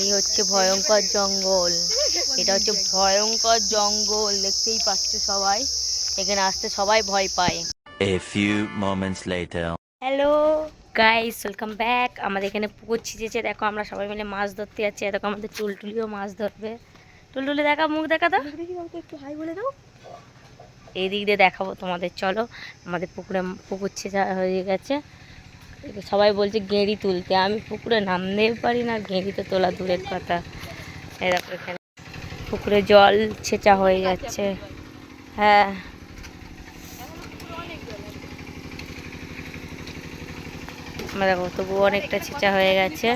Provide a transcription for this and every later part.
এই হচ্ছে ভয়ঙ্কর জঙ্গল। এটা হচ্ছে ভয়ঙ্কর জঙ্গল দেখতেই পাচ্ছ সবাই। এখানে আসতে সবাই ভয় পায়। A few moments later. Hello guys welcome back আমাদের এখানে পুকুর ছিঁচেছে। দেখো আমরা সবাই মিলে মাছ ধরতে যাচ্ছি। দেখো আমাদের টুলটুলিও মাছ ধরবে। টুলটুলি দেখা মুখ দেখা তো? একটু হাই বলে দাও। এই দিক দিয়ে দেখাবো তোমাদের। চলো আমাদের পুকুরে পুকুর ছেঁচা হয়ে গেছে। সবাই বলছে গেঁড়ি তুলতে। আমি পুকুরে নামতেও পারি না, গেঁড়ি তো তোলা দূরের কথা। এরকম এখানে পুকুরে জল ছেঁচা হয়ে যাচ্ছে। হ্যাঁ। দেখো, তবুও অনেকটা ছেঁচা হয়ে গেছে।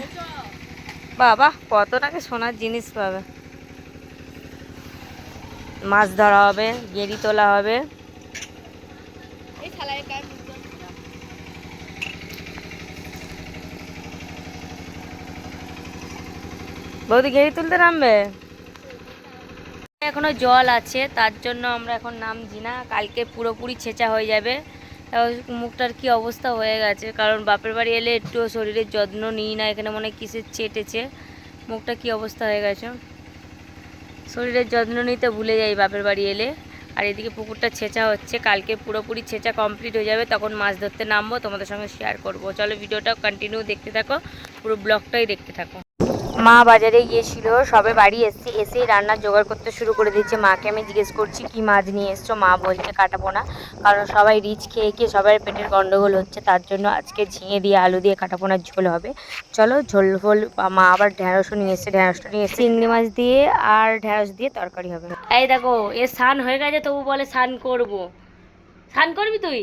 বাবা, কত টাকা সোনার জিনিস পাবে। মাছ ধরা হবে, গেড়ি তোলা হবে এই শালায় গায়ে বৌদি গেড়ি তুলতে নামবে? এখনও জল আছে, তার জন্য আমরা এখন নামছি না। কালকে পুরোপুরি ছেঁচা হয়ে যাবে। মুখটার কি অবস্থা হয়ে গেছে, কারণ বাপের বাড়ি এলে একটু শরীরের যত্ন নিই না, এখানে মনে কিসের চেটেছে মুখটা কি অবস্থা হয়ে গেছে? শরীরের যত্ন নিতে ভুলে যাই বাপের বাড়ি এলে। আর এদিকে পুকুরটা ছেঁচা হচ্ছে, কালকে পুরোপুরি ছেঁচা কমপ্লিট হয়ে যাবে, তখন মাছ ধরতে নামবো, তোমাদের সঙ্গে শেয়ার করব। চলো ভিডিওটা কন্টিনিউ দেখতে থাকো, পুরো ব্লগটাই দেখতে থাকো। মা বাজারে গিয়েছিল, সবে বাড়ি এসছে, এসেই রান্নার জোগাড় করতে শুরু করে দিচ্ছে মাকে আমি জিজ্ঞেস করছি, কি মাছ নিয়ে এসছো? মা বলছে, কাটাবো না, কারণ সবাই রিচ খেয়ে খেয়ে সবার পেটের গন্ডগোল হচ্ছে, তার জন্য আজকে ঝিঙে দিয়ে আলু দিয়ে কাটাপোনার ঝোল হবে। চলো, ঝোল ফোল, মা আবার ঢ্যাঁড়সও নিয়ে এসছে ঢ্যাঁড়সটা নিয়ে এসছে। চিংড়ি মাছ দিয়ে আর ঢ্যাঁড়স দিয়ে তরকারি হবে। এই দেখো, এ স্নান হয়ে গেছে, তবু বলে স্নান করব। স্নান করবি তুই?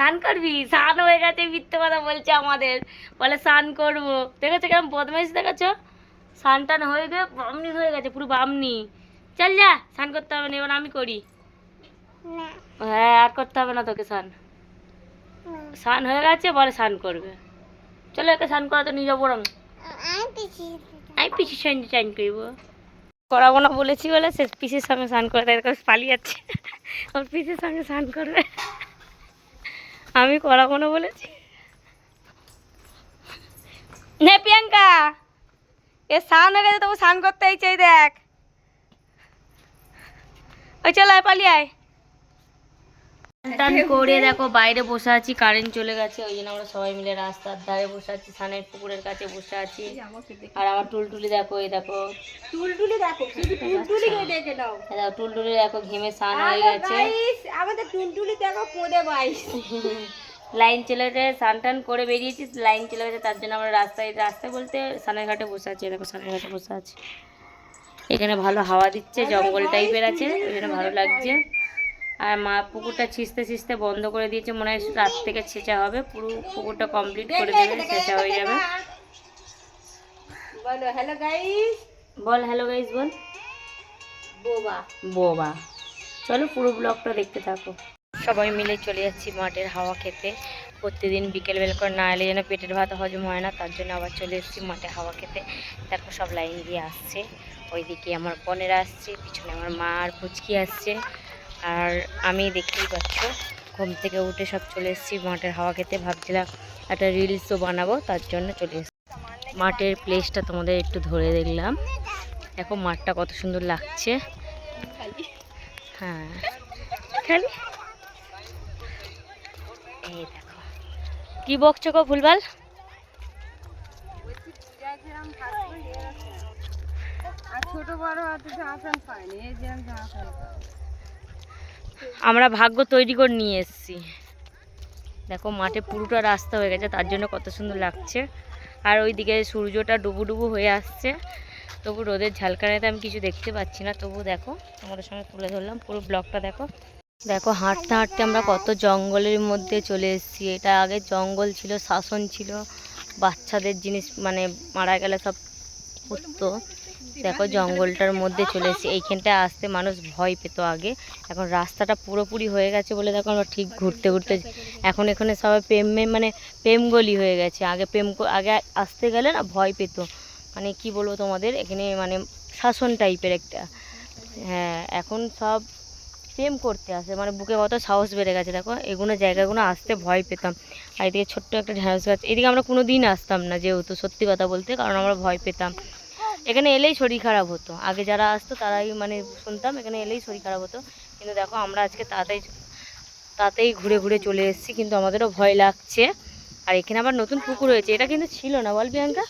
স্নান করবি? স্নান হয়ে গেছে মিথ্যে কথা বলছে আমাদের। বলে স্নান করব। দেখেছ কেমন বদমাইশ দেখেছ স্নান টান হয়ে গিয়ে বামনি হয়ে গেছে পুরো বামনি। চল যা স্নান করতে হবে না এবার আমি করি। হ্যাঁ আর করতে হবে না তোকে স্নান। স্নান হয়ে গেছে বলে স্নান করবে। চলো একে স্নান করা তো নিয়ে যাব রং আমি পিসির সঙ্গে স্নান করব। করাবো না বলেছি বলে সে পিসির সঙ্গে স্নান করে তাই পালিয়ে যাচ্ছে। ওর পিসির সঙ্গে স্নান করবে। আমি করাবো না বলেছি? নে প্রিয়াঙ্কা। এ স্নান হয়ে গেছে, তবু স্নান করতে চাই দেখ। ওই চল, আয়, পালিয়ে আয়। টান করে দেখো বাইরে বসে আছি কারেন্ট চলে গেছে ওই জন্য আমরা সবাই মিলে রাস্তার ধারে বসে আছি সানের পুকুরের কাছে বসে আছি। আর আমার টুলটুলি দেখো এই দেখো। টুলটুলি দেখো দেখে টুলটুলি দেখো ঘেমে স্নান হয়ে গেছে। আমাদের টুলটুলি দেখো কোদে বাইশ। লাইন চলে গেছে স্নান টান করে বেরিয়েছি লাইন চলে গেছে তার জন্য আমরা রাস্তায় রাস্তায় বলতে সানের ঘাটে বসে আছি দেখো সানের ঘাটে বসে আছি। এখানে ভালো হাওয়া দিচ্ছে জঙ্গল টাইপের আছে ওই জন্য ভালো লাগছে। আর মা পুকুরটা ছিঁচতে ছিঁচতে বন্ধ করে দিয়েছে মনে হয় রাত থেকে ছেঁচা হবে পুরো পুকুরটা কমপ্লিট করে দেবে ছেঁচা হয়ে যাবে। বলো হ্যালো গাইস বল হ্যালো গাইস বল। বোবা। বোবা। চলো পুরো ব্লগটা দেখতে থাকো। সবাই মিলে চলে যাচ্ছি মাঠের হাওয়া খেতে। প্রতিদিন বিকেল বেল করে না এলে যেন পেটের ভাত হজম হয় না তার জন্য আবার চলে এসেছি মাঠে হাওয়া খেতে। দেখো সব লাইন দিয়ে আসছে। ওইদিকে আমার বোনেরা আসছে পিছনে আমার মা আর পুচকি আসছে। আর আমি দেখতেই পাচ্ছ ঘুম থেকে উঠে সব চলে এসেছি মাঠের হাওয়া খেতে। ভাবছিলাম একটা রিলসও বানাবো তার জন্য চলে এসেছি। মাঠের প্লেসটা তোমাদের একটু ধরে দেখলাম। দেখো মাঠটা কত সুন্দর লাগছে। হ্যাঁ খালি। এই দেখো। কি বকছো গো আর ছোট বড় অত আসান পাইনি এই যে আমরা ভাগ্য তৈরি করে নিয়ে এসেছি। দেখো মাঠে পুরোটা রাস্তা হয়ে গেছে, তার জন্য কত সুন্দর লাগছে। আর ওইদিকে সূর্যটা ডুবু ডুবু হয়ে আসছে। তবু রোদের ঝালকানিতে আমি কিছু দেখতে পাচ্ছি না। তবু দেখো, তোমাদের সঙ্গে তুলে ধরলাম পুরো ব্লকটা দেখো। দেখো, হাঁটতে হাঁটতে আমরা কত জঙ্গলের মধ্যে চলে এসেছি। এটা আগে জঙ্গল ছিল, শাসন ছিল। বাচ্চাদের জিনিস মানে মারা গেলে সব উঠতো দেখো জঙ্গলটার মধ্যে চলে এসেছি। এইখানটায় আসতে মানুষ ভয় পেত আগে। এখন রাস্তাটা পুরোপুরি হয়ে গেছে বলে দেখো আমরা ঠিক ঘুরতে ঘুরতে এখন এখানে সবাই প্রেমে মানে প্রেম গলি হয়ে গেছে। আগে প্রেম আগে আসতে গেলে না ভয় পেত। মানে কি বলব তোমাদের? এখানে মানে শাসন টাইপের একটা। হ্যাঁ এখন সব প্রেম করতে আসে। মানে বুকে কত সাহস বেড়ে গেছে। দেখো এগুলো জায়গাগুলো আসতে ভয় পেতাম। আর এদিকে ছোট্ট একটা ঢেঁড়স গাছ। এদিকে আমরা কোনো দিন আসতাম না যেহেতু, সত্যি কথা বলতে। কারণ আমরা ভয় পেতাম। এখানে এলেই শরীর খারাপ হতো। আগে যারা আসতো তারাই মানে শুনতাম, এখানে এলেই শরীর খারাপ হতো। কিন্তু দেখো, আমরা আজকে তাড়াতাড়ি তাতেই ঘুরে ঘুরে চলে এসেছি, কিন্তু আমাদেরও ভয় লাগছে। আর এখানে আবার নতুন পুকুর হয়েছে। এটা কিন্তু ছিল না, বল প্রিয়াঙ্কা?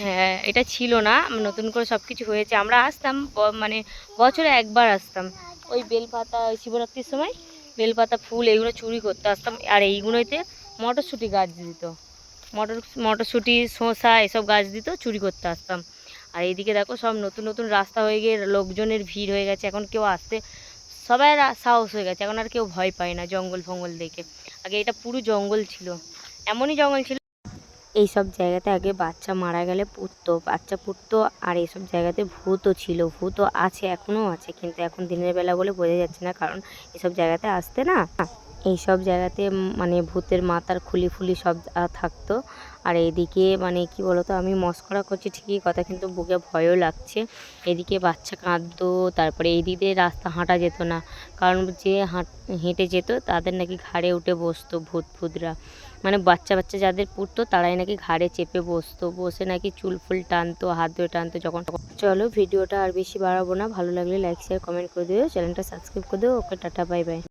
হ্যাঁ এটা ছিল না। নতুন করে সব কিছু হয়েছে। আমরা আসতাম মানে বছরে একবার আসতাম। ওই বেলপাতা, ওই শিবরাত্রির সময় বেলপাতা, ফুল এগুলো চুরি করতে আসতাম। আর এইগুলোতে মটরশুঁটি গাছ দিত। মটর, মটরশুঁটি, শসা, এসব গাছ দিত, চুরি করতে আসতাম। আর এইদিকে দেখো সব নতুন নতুন রাস্তা হয়ে গিয়ে লোকজনের ভিড় হয়ে গেছে। এখন কেউ আসতে, সবাই সাহস হয়ে গেছে। এখন আর কেউ ভয় পায় না জঙ্গল ফঙ্গল দেখে। আগে এটা পুরো জঙ্গল ছিল, এমনই জঙ্গল ছিল। এই সব জায়গাতে আগে বাচ্চা মারা গেলে পুড়তো বাচ্চা পুড়তো আর এইসব জায়গাতে ভূতও ছিল, ভূতও আছে, এখনও আছে। কিন্তু এখন দিনের বেলা বলে বোঝা যাচ্ছে না, কারণ এসব জায়গাতে আসতে না। এই সব জায়গাতে মানে ভূতের মাথার খুলি ফুলি সব থাকতো। আর এদিকে মানে কি বলতো, আমি মস্করা করছি ঠিকই কথা, কিন্তু বুকে ভয়ও লাগছে। এদিকে বাচ্চা কাঁদতো, তারপরে এই দিকে রাস্তা হাঁটা যেত না। কারণ যে হাঁট যেত, তাদের নাকি ঘাড়ে উঠে বসতো ভূত ভূতরা। মানে বাচ্চা বাচ্চা যাদের পুড়তো, তারাই নাকি ঘাড়ে চেপে বসতো। বসে নাকি চুল ফুল টানতো, হাত ধরে টানতো যখন চলো ভিডিওটা আর বেশি বাড়াবো না। ভালো লাগলে লাইক শেয়ার কমেন্ট করে দিও। চ্যানেলটা সাবস্ক্রাইব করে দিও। ওকে, টাটা বাই বাই